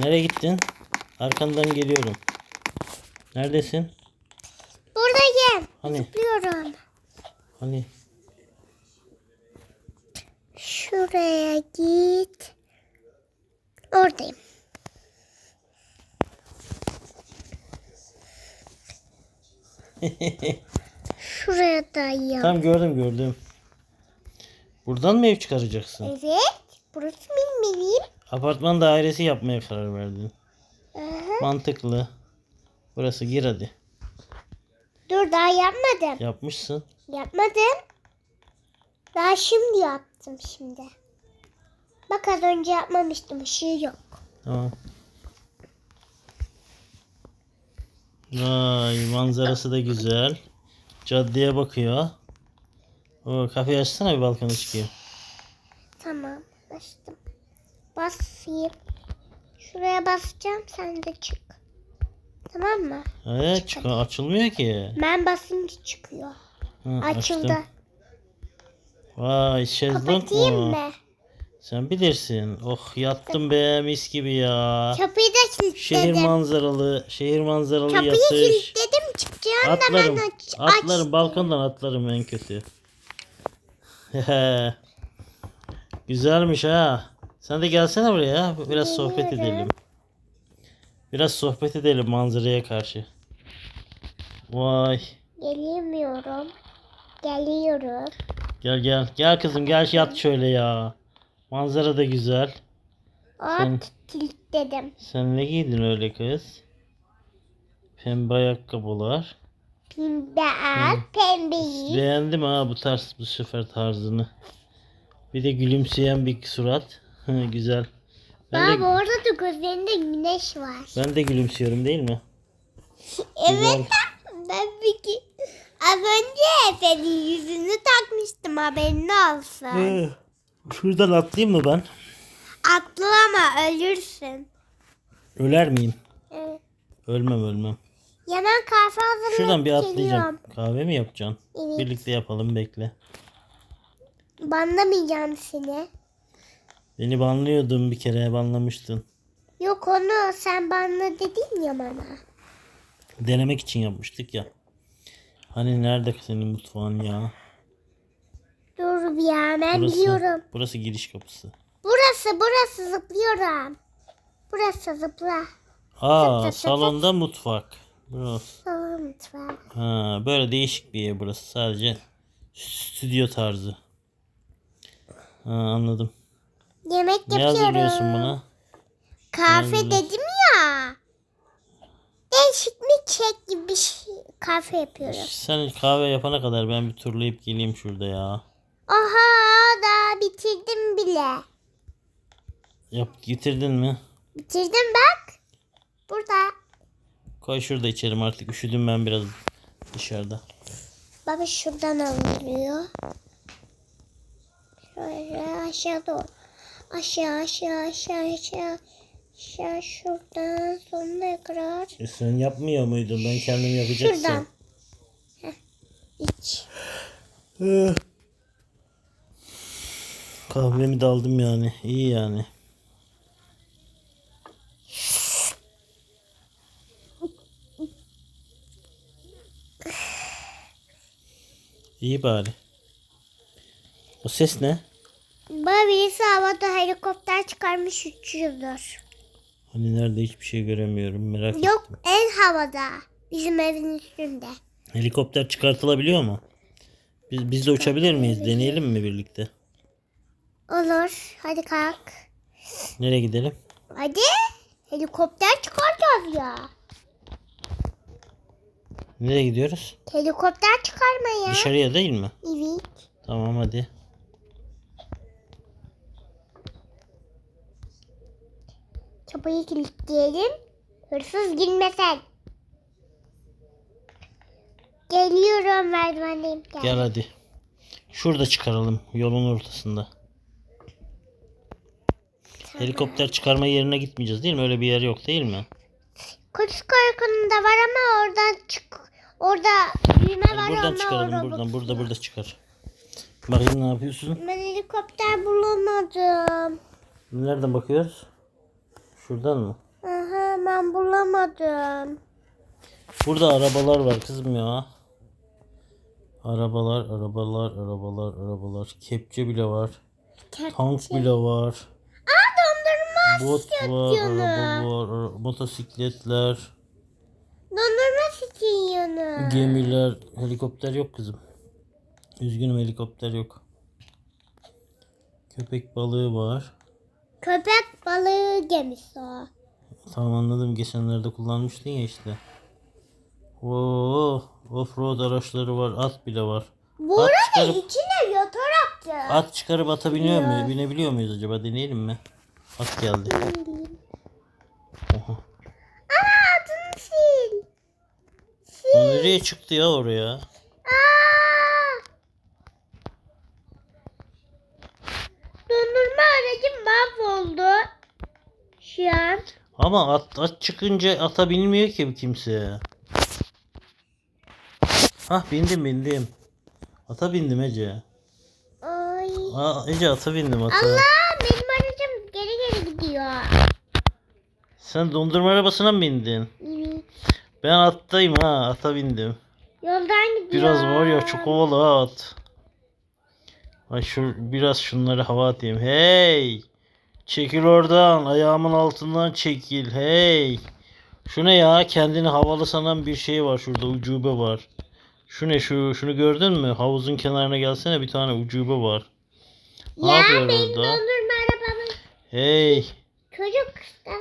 Nereye gittin? Arkandan geliyorum. Neredesin? Buradayım. Hani? Zıplıyorum. Hani? Şuraya git. Oradayım. Şuraya dayım. Tamam gördüm gördüm. Buradan mı ev çıkaracaksın? Evet. Burası benim evim. Apartman dairesi yapmaya karar verdin. Aha. Mantıklı. Burası gir hadi. Dur daha yapmadım. Yapmışsın. Yapmadım. Daha şimdi yaptım şimdi. Bak az önce yapmamıştım. Işığı yok. Tamam. Vay manzarası da güzel. Caddeye bakıyor. O kafayı açsana bir balkona çıkayım. Tamam. Açtım. Basayım. Şuraya basacağım. Sen de çık. Tamam mı? Evet çık açılmıyor ki. Ben basınca çıkıyor. Hı, Açıldı. açtım. Vay şezlong mu? mı? Sen bilirsin. Oh yattım be mis gibi ya. Kapıyı da Şehir kilitledim. manzaralı, şehir manzaralı Kapıyı yatış. kilitledim. Çıkacağım da Atlarım, ben aç. atlarım aç- balkondan atlarım en kötü. Güzelmiş ha. Sen de gelsene buraya. Biraz sohbet edelim. Biraz sohbet edelim manzaraya karşı. Vay. Gelemiyorum. Geliyorum. Gel gel. Gel kızım gel yat şöyle ya. Manzara da güzel. Sen- At kilitledim. Sen ne giydin öyle kız? Pembe ayakkabılar. Pembe at, pembeyi. Beğendim ha bu tarz bu sefer tarzını. Bir de gülümseyen bir surat. Hı, Güzel. Ben Baba de, orada da gözlerinde güneş var. ben de gülümsüyorum değil mi? Evet. Ben peki az önce senin yüzünü takmıştım haberin olsun. Ee, Şuradan atlayayım mı ben? Atlama ölürsün. Öler miyim? Evet. Ölmem ölmem. Yaman kahve hazırlayıp Şuradan bir atlayacağım. geliyorum. Kahve mi yapacaksın? Evet. Birlikte yapalım bekle. Banlamayacağım seni. Beni banlıyordun bir kere banlamıştın. Yok onu sen banla dedin ya bana. Denemek için yapmıştık ya. Hani nerede senin mutfağın ya? Dur bir ya ben Burası, biliyorum. burası giriş kapısı. Burası burası zıplıyorum. Burası zıpla. Aa Zıp zıp zıp salonda mutfak. Burası. Salon mutfağı. Ha, böyle değişik bir ev burası. Sadece stüdyo tarzı. Ha, anladım. Yemek Ne yapıyorum. hazırlıyorsun buna? Kahve Yani- dedim ya. Değişik bir kek gibi bir şey. Kahve yapıyorum. Sen kahve yapana kadar ben bir turlayıp geleyim şurada ya. Aha da bitirdim bile. Yap getirdin mi? Bitirdim bak. Burada. Koy şurada içelim artık. Üşüdüm ben biraz dışarıda. Baba şuradan alınıyor. Şöyle aşağı doğru. Aşağı aşağı aşağı aşağı. Aşağı şuradan sonuna kadar. E sen yapmıyor muydun? Ben kendim yapacaksın. Şuradan. Heh, iç. Eh. Kahvemi de aldım yani. İyi yani. İyi bari. O ses ne? Baba birisi havada helikopter çıkarmış uçuyordur. Hani nerede hiçbir şey göremiyorum. Merak Yok ettim. en havada. Bizim evin üstünde. Helikopter çıkartılabiliyor mu? Biz, biz de uçabilir miyiz? Deneyelim mi birlikte? Olur. Hadi kalk. Nereye gidelim? Hadi. Helikopter çıkaracağız ya. Nereye gidiyoruz? Helikopter çıkarmaya. Dışarıya değil mi? Evet. Tamam hadi. Kapıyı kilitleyelim. Hırsız girmesin. Geliyorum merdivendeyim. Gel. Gel hadi. Şurada çıkaralım yolun ortasında. Helikopter çıkarma yerine gitmeyeceğiz değil mi? Öyle bir yer yok değil mi? Kuş korkununda var ama oradan çık. Orada düğme var buradan ama çıkaralım orada buradan. Burada burada çıkar. Bakayım ne yapıyorsun? Ben helikopter bulamadım. Nereden bakıyoruz? Şuradan mı? Aha ben bulamadım. Burada arabalar var kızım ya. Arabalar, arabalar, arabalar, arabalar. Kepçe bile var. Kepçe. Tank bile var. Aa dondurma Bot var, yanı. araba var, motosikletler. Dondurma yanı. Gemiler, helikopter yok kızım. Üzgünüm helikopter yok. Köpek balığı var. Köpek balığı gemisi o. Tamam anladım. Geçenlerde kullanmıştın ya işte. Oo, off-road araçları var. At bile var. Bu at çıkarıp, içine yatarak da. At çıkarıp atabiliyor Biliyor. muyuz? Binebiliyor muyuz acaba? Deneyelim mi? At geldi. Oha. Aa atın fil. Fil. Nereye çıktı ya oraya? aracım mahvoldu. Şu an. Ama at, at çıkınca ata binmiyor ki kimse. Hah bindim bindim. Ata bindim Ece. Ay. Ece ata bindim ata. Allah benim aracım geri geri gidiyor. Sen dondurma arabasına mı bindin? Evet. Ben attayım ha ata bindim. Yoldan gidiyor. Biraz var ya çok havalı at. Ay şun, biraz şunları hava atayım. Hey! Çekil oradan. Ayağımın altından çekil. Hey! Şu ne ya? Kendini havalı sanan bir şey var şurada. Ucube var. Şu ne şu? Şunu gördün mü? Havuzun kenarına gelsene bir tane ucube var. Ne ya yapıyor benim orada? dondurma arabamın Hey! çocuk.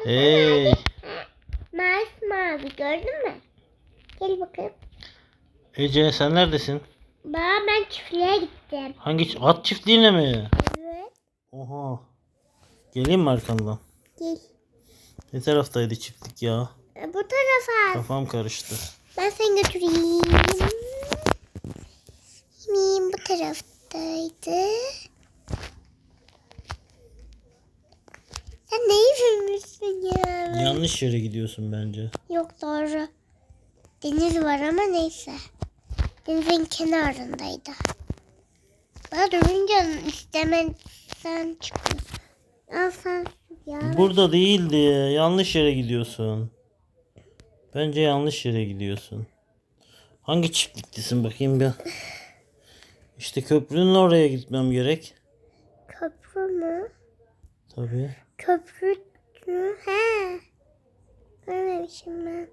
Hey! Mavi mavi gördün mü? Gel bakalım. Ece sen neredesin? Baba ben çiftliğe gittim. Hangi at çiftliğine mi? Evet. Oha. Geleyim mi arkandan? Gel. Ne taraftaydı çiftlik ya? E, bu tarafa. Kafam karıştı. Ben seni götüreyim. Mim bu taraftaydı. Sen neyi filmlisin ya? Yanlış yere gidiyorsun bence. Yok doğru. Deniz var ama neyse denizin kenarındaydı. Bana dönünce istemezsen çıkıyor. Al sen ya. Burada değildi. Yanlış yere gidiyorsun. Bence yanlış yere gidiyorsun. Hangi çiftliktesin bakayım bir. İşte köprünün oraya gitmem gerek. Köprü mü? Tabii. Köprü mü? He. Öyle Görmemişim ben.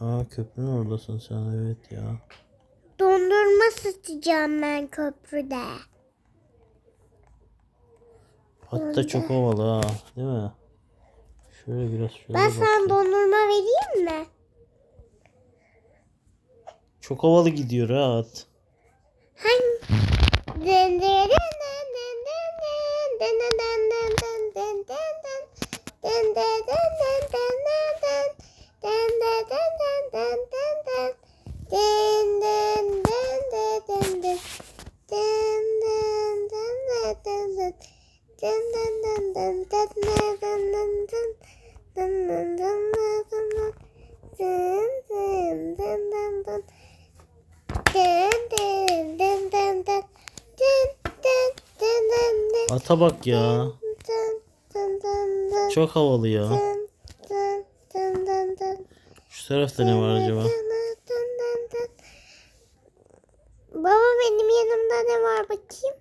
Aa köprünün oradasın sen evet ya dondurma satacağım ben köprüde. Hatta çok havalı ha. Değil mi? Şöyle biraz şöyle Ben sana bakayım. dondurma vereyim mi? Çok havalı gidiyor ha at. Hangi? Dın dın dın dın dın dın dın dın dın. Ata bak ya. Çok havalı ya. Şu tarafta ne var acaba? Baba benim yanımda ne var bakayım?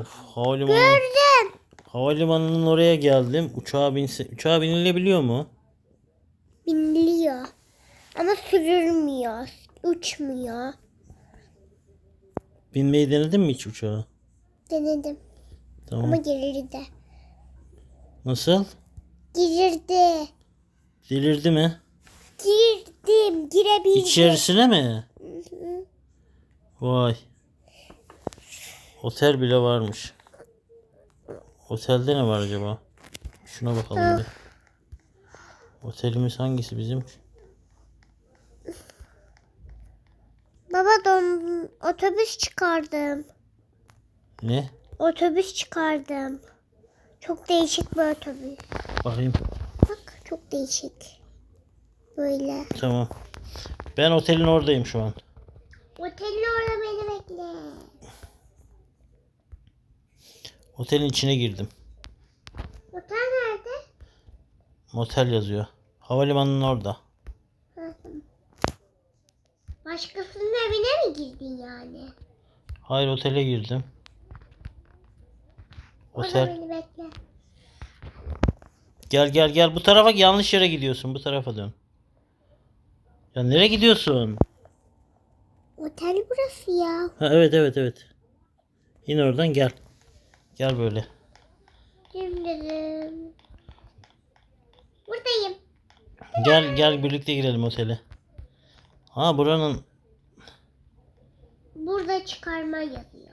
Of havalimanı. Gördüm. Havalimanının oraya geldim. Uçağa binse, uçağa binilebiliyor mu? Biniliyor. Ama sürülmüyor. Uçmuyor. Binmeyi denedin mi hiç uçağa? Denedim. Ama Tamam. gelirdi. Nasıl? Girirdi. Delirdi mi? Girdim. Girebildim. İçerisine mi? Hı hı. Vay. Otel bile varmış. Otelde ne var acaba? Şuna bakalım bir. Otelimiz hangisi bizim? Baba don otobüs çıkardım. Ne? Otobüs çıkardım. Çok değişik bir otobüs. Bakayım. Bak çok değişik. Böyle. Tamam. Ben otelin oradayım şu an. Otelin orada beni bekle. Otelin içine girdim. Otel nerede? Motel yazıyor. Havalimanının orada. Başkasının evine mi girdin yani? Hayır otele girdim. Otel. Gel gel gel bu tarafa yanlış yere gidiyorsun. Bu tarafa dön. Ya nereye gidiyorsun? Otel burası ya. Ha, evet evet evet. İn oradan gel. Gel böyle. Dümdüzüm. Buradayım. Gel gel birlikte girelim otele. Ha buranın Burada çıkarma yazıyor.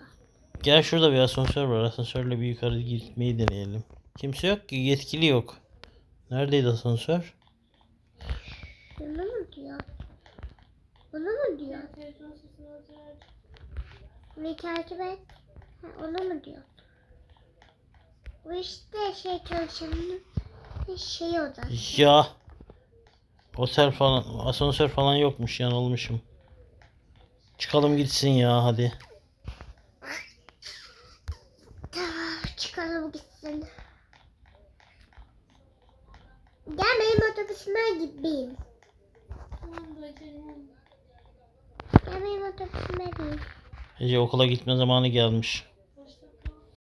Gel şurada bir asansör var. Asansörle bir yukarı gitmeyi deneyelim. Kimse yok ki yetkili yok. Neredeydi asansör? Bunu mu diyor? Bunu mu diyor? Takip et. Ha, onu mu diyor? Bu işte şey çalışanının şey odası. Ya otel falan asansör falan yokmuş yanılmışım. Çıkalım gitsin ya hadi. Gitsin. Gel benim otobüsüme git bin. Gel benim otobüsüme bin. Ece okula gitme zamanı gelmiş.